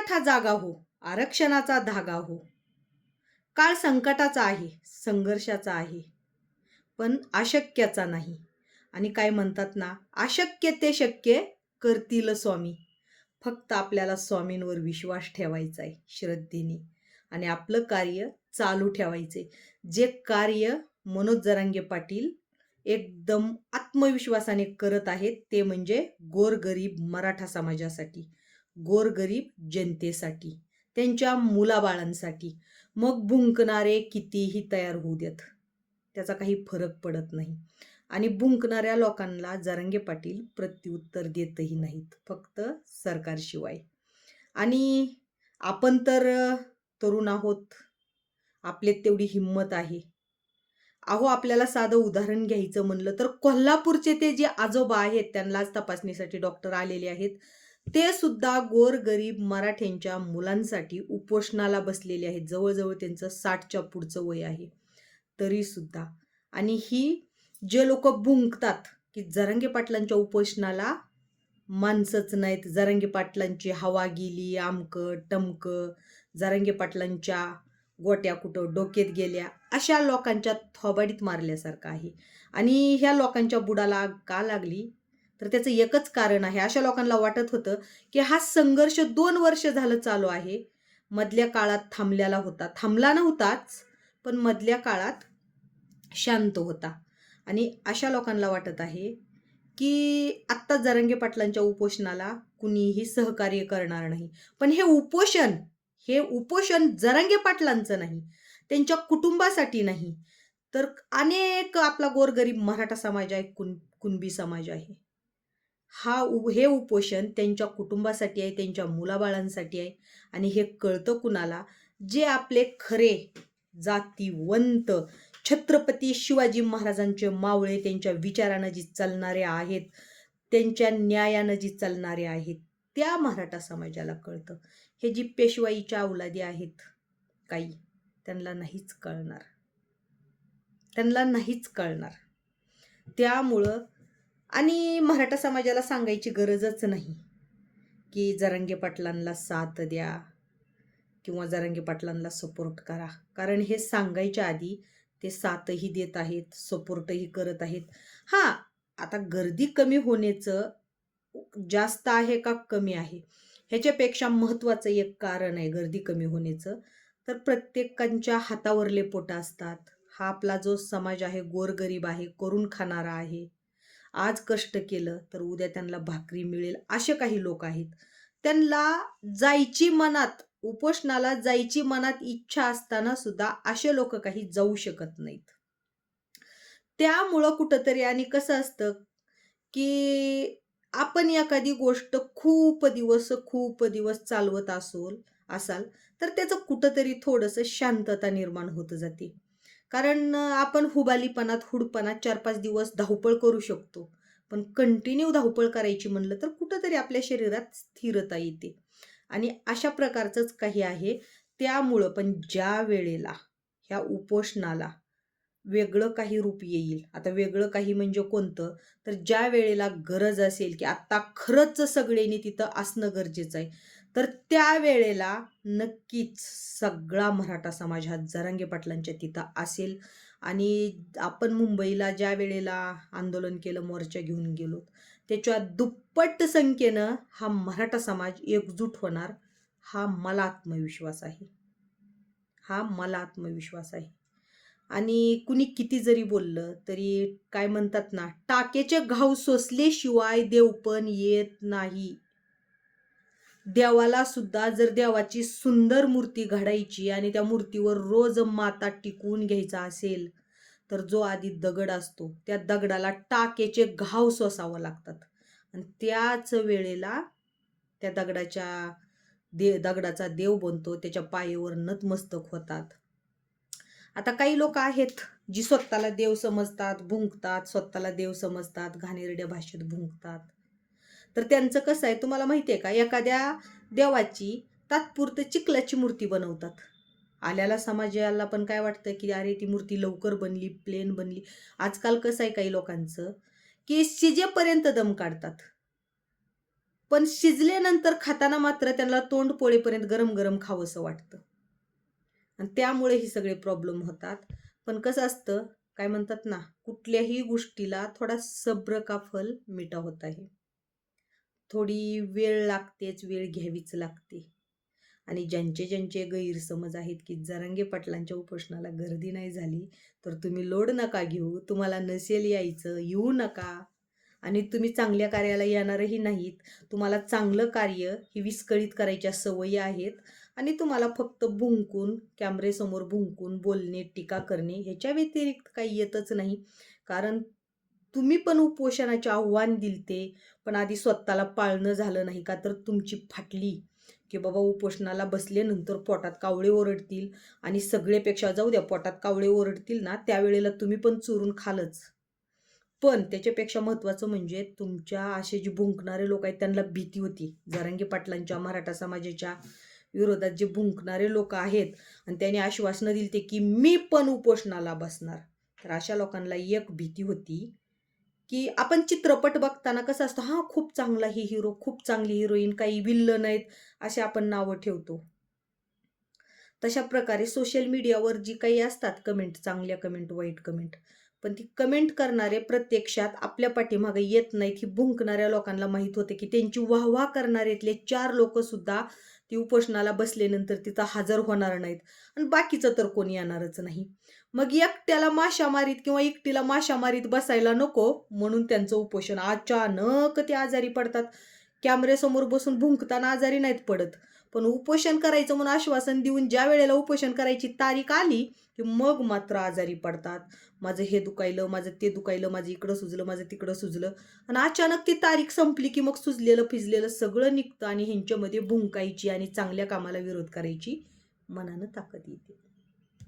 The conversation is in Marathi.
मराठा जागा हो आरक्षणाचा धागा हो. काळ संकटाचा आहे संघर्षाचा आहे पण अशक्याचा नाही. आणि काय म्हणतात ना अशक्य ते शक्य करतील स्वामी. फक्त आपल्याला स्वामींवर विश्वास ठेवायचा आहे श्रद्धेने. आणि आपलं कार्य चालू ठेवायचे जे कार्य मनोज जरांगे पाटील एकदम आत्मविश्वासाने करत आहेत ते म्हणजे गोरगरीब मराठा समाजासाठी. गोरगरीब जनतेसाठी त्यांच्या मुलाबाळांसाठी. मग भुंकणारे कितीही तयार होऊ देत त्याचा काही फरक पडत नाही. आणि भुंकणाऱ्या लोकांना जरंगे पाटील प्रत्युत्तर देतही नाहीत फक्त सरकारशिवाय. आणि आपण तर तरुण आहोत. आपले तेवढी हिंमत आहे. अहो आपल्याला साधं उदाहरण घ्यायचं म्हणलं तर कोल्हापूरचे ते जे आजोबा आहेत त्यांनाच तपासणीसाठी डॉक्टर आलेले आहेत. ते सुद्धा गोरगरीब मराठ्यांच्या मुलांसाठी उपोषणाला बसलेले आहेत. जवळजवळ त्यांचं साठच्या पुढचं वय आहे. तरी सुद्धा आणि ही जे लोक भुंकतात की जरंगे पाटलांच्या उपोषणाला माणसंच नाहीत. जरंगे पाटलांची हवा गेली आमकं टमकं. जरंगे पाटलांच्या गोट्या कुठं डोक्यात गेल्या अशा लोकांच्या थोबाडीत मारल्यासारखं आहे. आणि ह्या लोकांच्या बुडाला आग का लागली? तर त्याचं एकच कारण आहे. अशा लोकांना वाटत होतं की हा संघर्ष दोन वर्ष झालं चालू आहे. मधल्या काळात थांबलेला होता. थांबला नव्हताच पण मधल्या काळात शांत होता. आणि अशा लोकांना वाटत आहे की आत्ता जरंगे पाटलांच्या उपोषणाला कुणीही सहकार्य करणार नाही. पण हे उपोषण हे उपोषण जरंगे पाटलांचं नाही त्यांच्या कुटुंबासाठी नाही. तर अनेक आपला गोरगरीब मराठा समाज आहे कुण कुणबी समाज आहे. हा उ हे उपोषण त्यांच्या कुटुंबासाठी आहे त्यांच्या मुलाबाळांसाठी आहे. आणि हे कळतं कुणाला? जे आपले खरे जातीवंत छत्रपती शिवाजी महाराजांचे मावळे त्यांच्या विचारानं जी चालणारे आहेत त्यांच्या न्यायानं जी चालणारे आहेत त्या मराठा समाजाला कळतं. हे जी पेशवाईच्या औलादी आहेत काही त्यांना नाहीच कळणार. त्यांना नाहीच कळणार. त्यामुळं आणि मराठा समाजाला सांगायची गरजच नाही. की जरंगे पाटलांना साथ द्या किंवा जरंगे पाटलांना सपोर्ट करा. कारण हे सांगायच्या आधी ते साथही देत आहेत सपोर्टही करत आहेत. हां आता गर्दी कमी होण्याचं जास्त आहे का कमी आहे? ह्याच्यापेक्षा महत्त्वाचं एक कारण आहे गर्दी कमी होण्याचं. तर प्रत्येकांच्या हातावरले पोटं असतात. हा आपला जो समाज आहे गोरगरीब आहे करून खाणारा आहे आज कष्ट केलं तर उद्या त्यांना भाकरी मिळेल असे काही लोक आहेत. त्यांना जायची मनात उपोषणाला जायची मनात इच्छा असताना सुद्धा असे लोक काही जाऊ शकत नाहीत. त्यामुळं कुठंतरी आणि कसं असतं की आपण एखादी गोष्ट खूप दिवस खूप दिवस चालवत असोल असाल तर त्याचं कुठंतरी थोडंसं शांतता निर्माण होत जाते. कारण आपण हुबालीपणात हुडपणात चार पाच दिवस धावपळ करू शकतो. पण कंटिन्यू धावपळ करायची म्हणलं तर कुठंतरी आपल्या शरीरात स्थिरता येते. आणि अशा प्रकारचंच काही आहे. त्यामुळं पण ज्या वेळेला ह्या उपोषणाला वेगळं काही रूप येईल आता वेगळं काही म्हणजे कोणतं? तर ज्या वेळेला गरज असेल की आत्ता खरंच सगळ्यांनी तिथं असणं गरजेचं आहे. तर त्यावेळेला नक्कीच सगळा मराठा समाज हा जरांगे पाटलांच्या तिथं असेल. आणि आपण मुंबईला ज्या वेळेला आंदोलन केलं मोर्चा घेऊन गेलो त्याच्या दुप्पट संख्येनं हा मराठा समाज एकजूट होणार हा मला आत्मविश्वास आहे. हा मला आत्मविश्वास आहे. आणि कुणी किती जरी बोललं तरी काय म्हणतात ना टाकेचे घाव सोसल्याशिवाय देवपण येत नाही. देवाला सुद्धा जर देवाची सुंदर मूर्ती घडायची आणि त्या मूर्तीवर रोज माता टिकवून घ्यायचा असेल तर जो आधी दगड असतो त्या दगडाला टाकेचे घाव सोसावं लागतात. आणि त्याच वेळेला त्या दगडाच्या दे दगडाचा देव बनतो त्याच्या पायेवर नतमस्तक होतात. आता काही लोक आहेत जी स्वतःला देव समजतात भुंकतात स्वतःला देव समजतात घाणेरड्या भाषेत भुंकतात. तर त्यांचं कसं आहे तुम्हाला माहिती आहे का? एखाद्या देवाची तात्पुरतं चिखलाची मूर्ती बनवतात. आल्याला समाजाला पण काय वाटतं की अरे ती मूर्ती लवकर बनली प्लेन बनली. आजकाल कसं आहे काही लोकांचं की शिजेपर्यंत दम काढतात. पण शिजल्यानंतर खाताना मात्र त्यांना तोंड पोळेपर्यंत गरम गरम खावंसं वाटतं. आणि त्यामुळे ही सगळे प्रॉब्लेम होतात. पण कसं असतं काय म्हणतात ना कुठल्याही गोष्टीला थोडा सब्र का फल मिठा होत आहे. थोडी वेळ लागतेच वेळ घ्यावीच लागते. आणि ज्यांचे ज्यांचे गैरसमज आहेत की जरांगे पाटलांच्या उपोषणाला गर्दी नाही झाली तर तुम्ही लोड नका घेऊ तुम्हाला नसेल यायचं येऊ नका. आणि तुम्ही चांगल्या कार्याला येणारही नाहीत तुम्हाला चांगलं कार्य ही विस्कळीत करायच्या सवयी आहेत आणि तुम्हाला फक्त भुंकून कॅमेरेसमोर भुंकून बोलणे टीका करणे ह्याच्या व्यतिरिक्त काही येतच नाही. कारण तुम्ही पण उपोषणाचे आव्हान दिलते पण आधी स्वतःला पाळणं झालं नाही का? तर तुमची फाटली की बाबा उपोषणाला बसल्यानंतर पोटात कावळे ओरडतील आणि सगळेपेक्षा जाऊ द्या पोटात कावळे ओरडतील ना त्यावेळेला तुम्ही पण चुरून खालच. पण त्याच्यापेक्षा महत्त्वाचं म्हणजे तुमच्या असे जे भुंकणारे लोक आहेत त्यांना भीती होती. जारंगी पाटलांच्या मराठा समाजाच्या विरोधात जे भुंकणारे लोक आहेत आणि त्यांनी आश्वासनं दिली ते की मी पण उपोषणाला बसणार. तर अशा लोकांना एक भीती होती. की आपण चित्रपट बघताना कसं असतं हां खूप चांगला ही हिरो खूप चांगली हिरोईन काही विल्लन आहेत असे आपण नावं ठेवतो. तशा प्रकारे सोशल मीडियावर जी काही असतात कमेंट चांगल्या कमेंट वाईट कमेंट पण ती कमेंट करणारे प्रत्यक्षात आपल्या पाठीमागे येत नाहीत ही भुंकणाऱ्या लोकांना माहीत होते की त्यांची वाहवा करणाऱ्यातले चार लोक सुद्धा ती उपोषणाला बसल्यानंतर तिचा हजर होणार नाहीत आणि बाकीचं तर कोणी येणारच नाही. मग एकट्याला माशा मारीत किंवा एकटीला माशा मारीत बसायला नको म्हणून त्यांचं उपोषण. अचानक ते आजारी पडतात. कॅमेऱ्यासमोर बसून भुंकताना आजारी नाहीत पडत. पण उपोषण करायचं म्हणून आश्वासन देऊन ज्या वेळेला उपोषण करायची तारीख आली की मग मात्र आजारी पडतात. माझं हे दुखायलं माझं ते दुखायलं माझं इकडं सुजलं माझं तिकडं सुजलं. आणि अचानक ती तारीख संपली की मग सुजलेलं फिजलेलं सगळं निघतं आणि ह्यांच्यामध्ये भुंकायची आणि चांगल्या कामाला विरोध करायची मनानं ताकद येते.